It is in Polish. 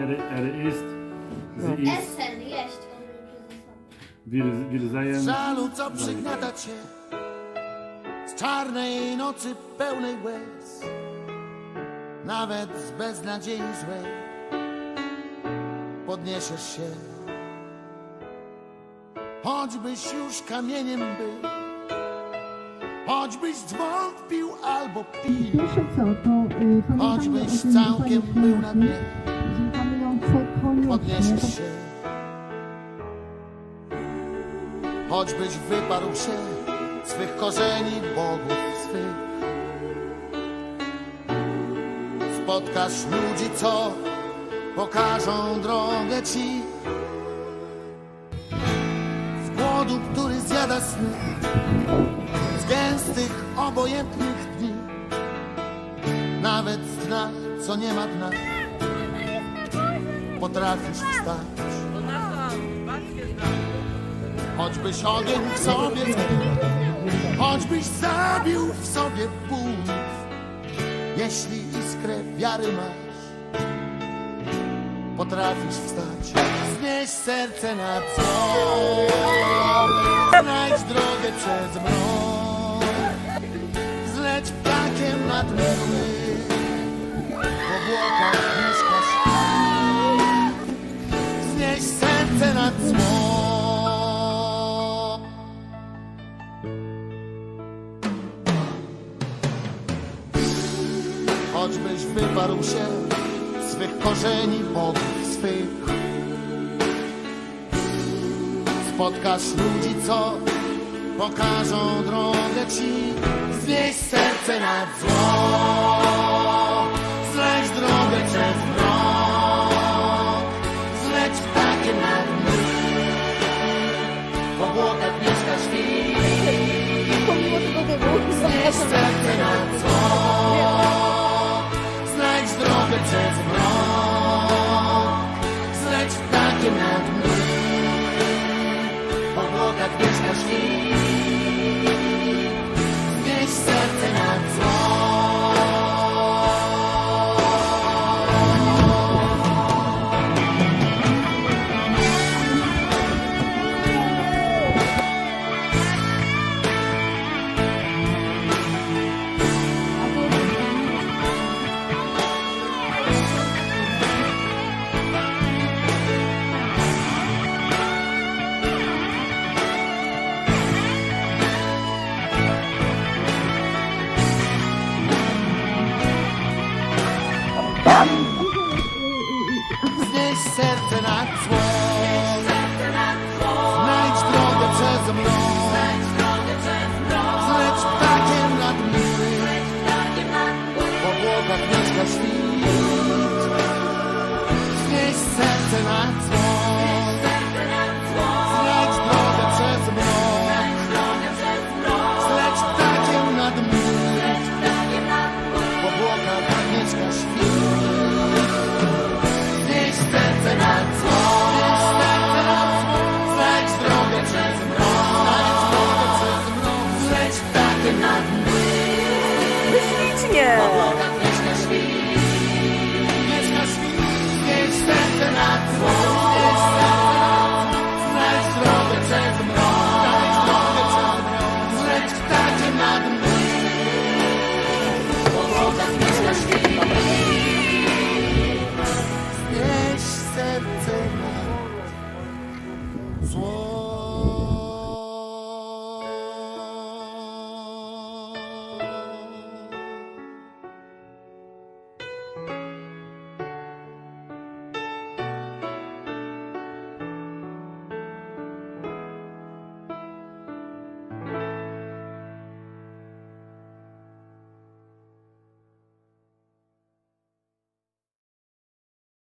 er, er ist, sie ist, Essen, jeść wir, wir seien, Żalu, co przygniata cię. Z czarnej nocy pełnej łez. Nawet z beznadziei złej. Podniesiesz się. Choćbyś już kamieniem był Choćbyś zwątpił albo pił Pierwsze co, to y, pamiętajmy o Choćbyś tym, całkiem był na dnie. koniecznie, Podniesiesz się. Choćbyś wyparł się Swych korzeni bogów swych. Spotkasz ludzi, co Pokażą drogę ci. Z głodu, który zjada sny obojętnych dni. Nawet dna, co nie ma dna. Potrafisz wstać. Choćbyś ogień w sobie zgnił Choćbyś zabił w sobie ból Jeśli iskrę wiary masz Potrafisz wstać. Znieś serce nad zło Znajdź drogę przez ptakiem nad mgły W obłokach mieszkasz Znieś serce nad zło Choćbyś wyparł się swych korzeni bogów swych Spotkasz ludzi, co pokażą drogę ci. Znieś serce nad zło Zleć drogę przez obok nas świt. Gdzieś serce matki. wall.